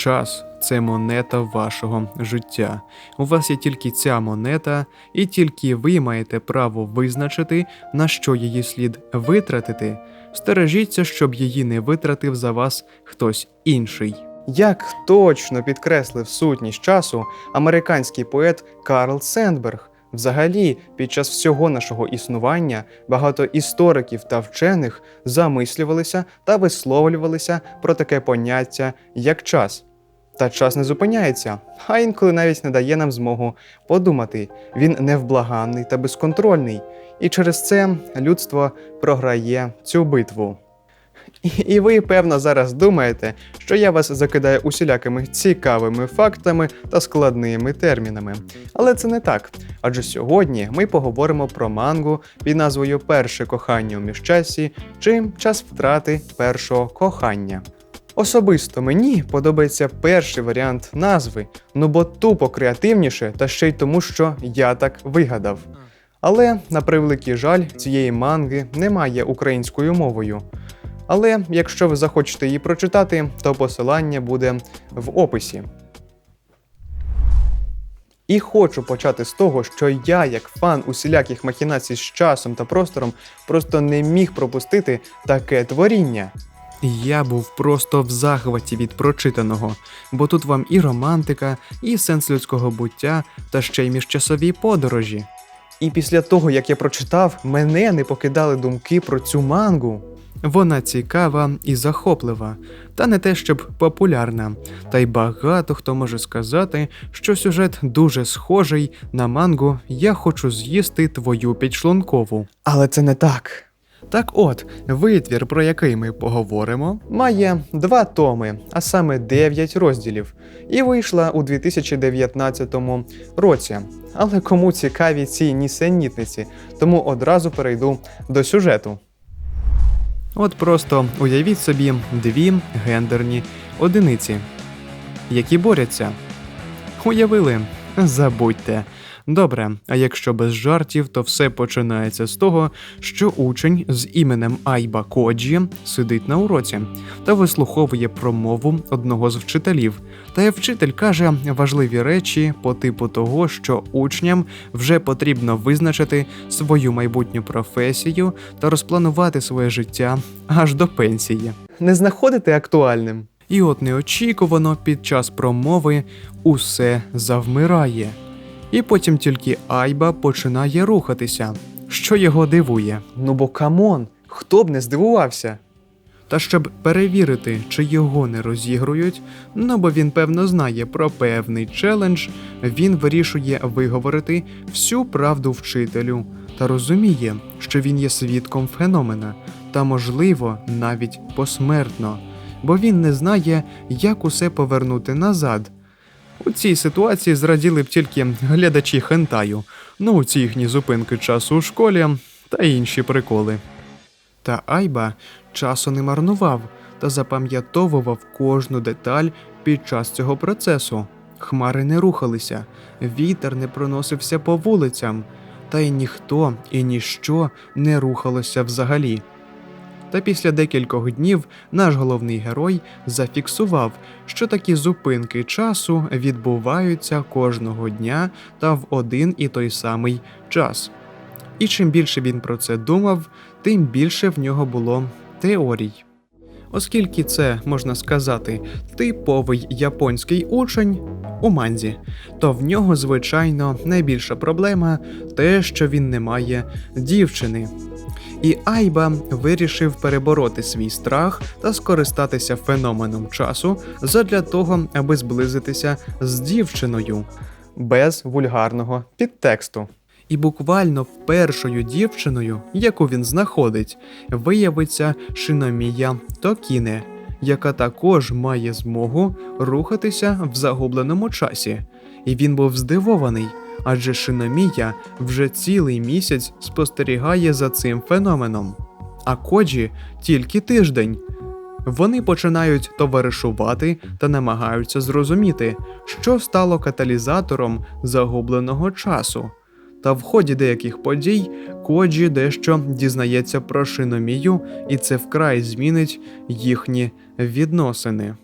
Час це монета вашого життя. У вас є тільки ця монета, і тільки ви маєте право визначити, на що її слід витратити. Стережіться, щоб її не витратив за вас хтось інший. Як точно підкреслив сутність часу американський поет Карл Сендберг. Взагалі, під час всього нашого існування багато істориків та вчених замислювалися та висловлювалися про таке поняття, як час. Та час не зупиняється, а інколи навіть не дає нам змогу подумати. Він невблаганний та безконтрольний, і через це людство програє цю битву. І- ви, певно, зараз думаєте, що я вас закидаю усілякими цікавими фактами та складними термінами. Але це не так. Адже сьогодні ми поговоримо про мангу під назвою Перше кохання у міжчасі чи час втрати першого кохання. Особисто мені подобається перший варіант назви, ну бо тупо креативніше, та ще й тому, що я так вигадав. Але, на превеликий жаль, цієї манги немає українською мовою. Але якщо ви захочете її прочитати, то посилання буде в описі. І хочу почати з того, що я, як фан усіляких махінацій з часом та простором, просто не міг пропустити таке творіння. Я був просто в захваті від прочитаного, бо тут вам і романтика, і сенс людського буття, та ще й міжчасові подорожі. І після того, як я прочитав, мене не покидали думки про цю мангу. Вона цікава і захоплива, та не те, щоб популярна. Та й багато хто може сказати, що сюжет дуже схожий на мангу Я хочу з'їсти твою підшлункову. Але це не так. Так от, витвір, про який ми поговоримо, має два томи, а саме 9 розділів, і вийшла у 2019 році. Але кому цікаві ці нісенітниці, тому одразу перейду до сюжету. От просто уявіть собі дві гендерні одиниці, які борються. Уявили? Забудьте. Добре, а якщо без жартів, то все починається з того, що учень з іменем Айба Коджі сидить на уроці та вислуховує промову одного з вчителів. Та й вчитель каже важливі речі по типу того, що учням вже потрібно визначити свою майбутню професію та розпланувати своє життя аж до пенсії. Не знаходите актуальним? І от неочікувано під час промови усе завмирає. І потім тільки Айба починає рухатися, що його дивує. Ну бо камон, хто б не здивувався. Та щоб перевірити, чи його не розігрують, ну бо він певно знає про певний челендж, він вирішує виговорити всю правду вчителю та розуміє, що він є свідком феномена, та, можливо, навіть посмертно, бо він не знає, як усе повернути назад. У цій ситуації зраділи б тільки глядачі хентаю, ну ці їхні зупинки часу у школі та інші приколи. Та Айба часу не марнував та запам'ятовував кожну деталь під час цього процесу. Хмари не рухалися, вітер не проносився по вулицям, та й ніхто і ніщо не рухалося взагалі. Та після декількох днів наш головний герой зафіксував, що такі зупинки часу відбуваються кожного дня та в один і той самий час. І чим більше він про це думав, тим більше в нього було теорій. Оскільки це, можна сказати, типовий японський учень у манзі, то в нього, звичайно, найбільша проблема те, що він не має дівчини. І Айба вирішив перебороти свій страх та скористатися феноменом часу задля того, аби зблизитися з дівчиною без вульгарного підтексту. І буквально першою дівчиною, яку він знаходить, виявиться Шиномія Токіне, яка також має змогу рухатися в загубленому часі. І він був здивований, адже Шиномія вже цілий місяць спостерігає за цим феноменом. А Коджі тільки тиждень. Вони починають товаришувати та намагаються зрозуміти, що стало каталізатором загубленого часу. Та в ході деяких подій Коджі дещо дізнається про Шиномію, і це вкрай змінить їхні відносини.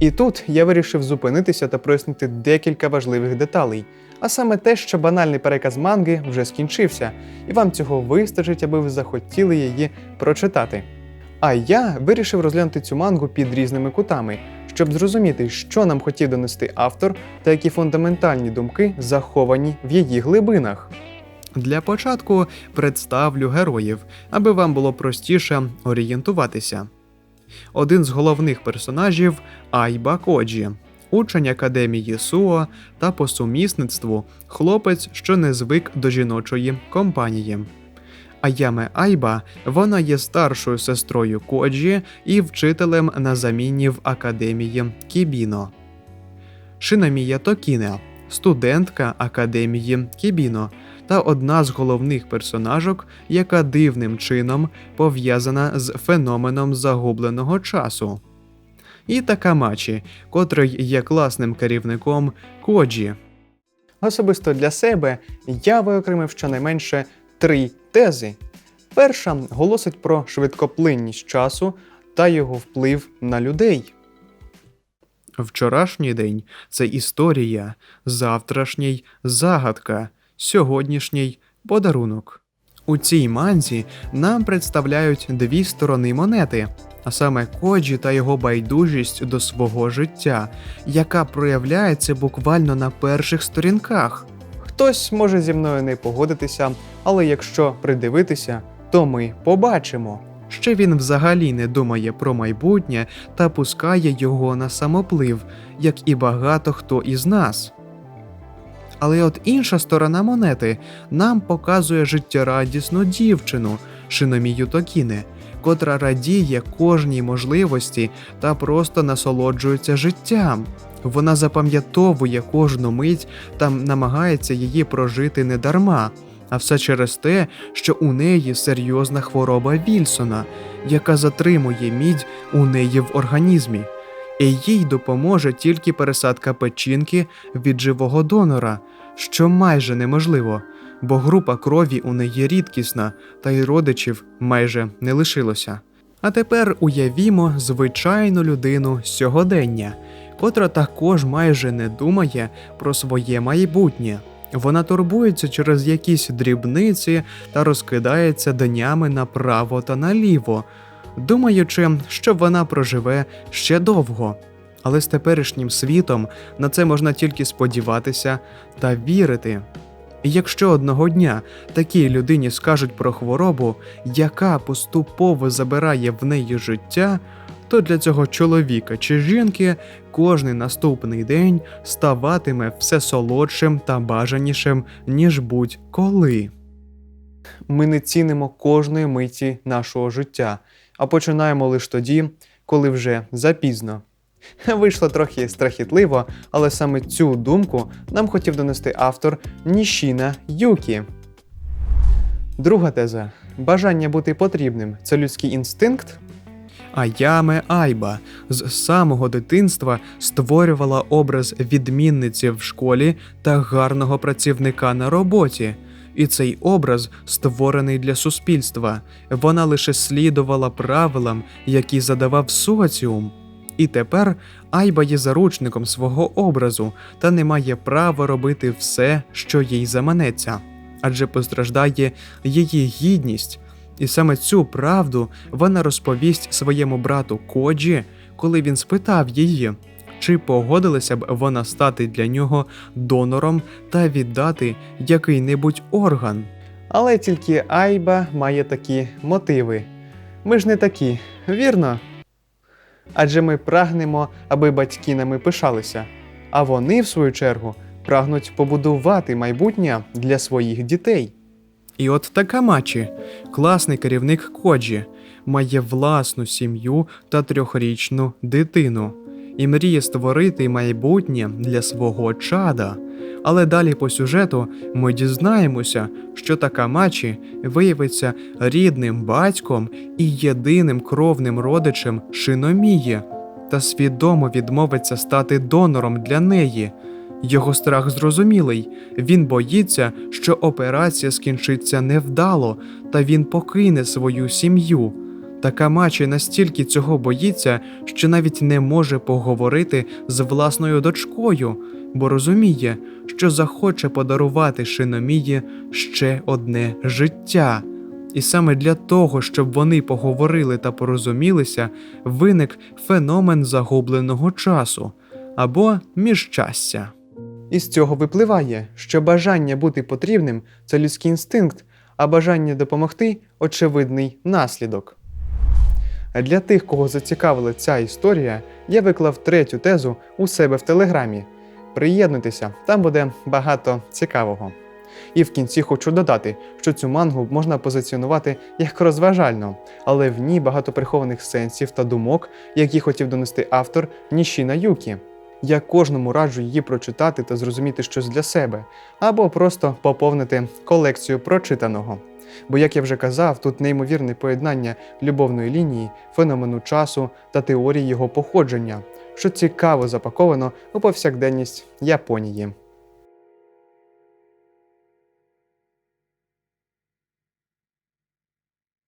І тут я вирішив зупинитися та прояснити декілька важливих деталей, а саме те, що банальний переказ манги вже скінчився, і вам цього вистачить, аби ви захотіли її прочитати. А я вирішив розглянути цю мангу під різними кутами, щоб зрозуміти, що нам хотів донести автор та які фундаментальні думки заховані в її глибинах. Для початку представлю героїв, аби вам було простіше орієнтуватися. Один з головних персонажів Айба Коджі, учень академії Суо та по сумісництву хлопець, що не звик до жіночої компанії. Аяме Айба вона є старшою сестрою Коджі і вчителем на заміні в академії Кібіно. Шинамія Токіне, студентка академії Кібіно та одна з головних персонажок, яка дивним чином пов'язана з феноменом загубленого часу. І Такамачі, котрий є класним керівником Коджі. Особисто для себе я виокремив щонайменше три тези. Перша голосить про швидкоплинність часу та його вплив на людей. Вчорашній день це історія, завтрашній загадка, сьогоднішній подарунок. У цій манзі нам представляють дві сторони монети, а саме Коджі та його байдужість до свого життя, яка проявляється буквально на перших сторінках. Хтось може зі мною не погодитися, але якщо придивитися, то ми побачимо. Що він взагалі не думає про майбутнє та пускає його на самоплив, як і багато хто із нас. Але от інша сторона монети нам показує життєрадісну дівчину Шиномію Токіне, котра радіє кожній можливості та просто насолоджується життям. Вона запам'ятовує кожну мить та намагається її прожити недарма, а все через те, що у неї серйозна хвороба Вільсона, яка затримує мідь у неї в організмі. І їй допоможе тільки пересадка печінки від живого донора, що майже неможливо, бо група крові у неї рідкісна, та й родичів майже не лишилося. А тепер уявімо звичайну людину сьогодення, котра також майже не думає про своє майбутнє. Вона турбується через якісь дрібниці та розкидається днями направо та наліво, думаючи, що вона проживе ще довго. Але з теперішнім світом на це можна тільки сподіватися та вірити. І якщо одного дня такій людині скажуть про хворобу, яка поступово забирає в неї життя, то для цього чоловіка чи жінки кожний наступний день ставатиме все солодшим та бажанішим, ніж будь-коли. Ми не цінимо кожної миті нашого життя, а починаємо лише тоді, коли вже запізно. Вийшло трохи страхітливо, але саме цю думку нам хотів донести автор Нішіна Юкі. Друга теза: бажання бути потрібним це людський інстинкт. Аяме Айба з самого дитинства створювала образ відмінниці в школі та гарного працівника на роботі. І цей образ створений для суспільства. Вона лише слідувала правилам, які задавав соціум. І тепер Айба є заручником свого образу та не має права робити все, що їй заманеться, адже постраждає її гідність. І саме цю правду вона розповість своєму брату Коджі, коли він спитав її, чи погодилася б вона стати для нього донором та віддати який-небудь орган. Але тільки Айба має такі мотиви. Ми ж не такі, вірно? Адже ми прагнемо, аби батьки нами пишалися, а вони, в свою чергу, прагнуть побудувати майбутнє для своїх дітей. І от така мачі, класний керівник Коджі, має власну сім'ю та трьохрічну дитину і мріє створити майбутнє для свого чада. Але далі по сюжету ми дізнаємося, що Такамачі виявиться рідним батьком і єдиним кровним родичем Шиномії, та свідомо відмовиться стати донором для неї. Його страх зрозумілий. Він боїться, що операція скінчиться невдало, та він покине свою сім'ю. Такамачі настільки цього боїться, що навіть не може поговорити з власною дочкою, бо розуміє, що захоче подарувати Шиномії ще одне життя. І саме для того, щоб вони поговорили та порозумілися, виник феномен загубленого часу або міжчастя. Із цього випливає, що бажання бути потрібним це людський інстинкт, а бажання допомогти очевидний наслідок. Для тих, кого зацікавила ця історія, я виклав третю тезу у себе в телеграмі. Приєднуйтеся, там буде багато цікавого. І в кінці хочу додати, що цю мангу можна позиціонувати як розважально, але в ній багато прихованих сенсів та думок, які хотів донести автор Нішіна Юкі. Я кожному раджу її прочитати та зрозуміти щось для себе, або просто поповнити колекцію прочитаного. Бо, як я вже казав, тут неймовірне поєднання любовної лінії, феномену часу та теорії його походження, що цікаво запаковано у повсякденність Японії.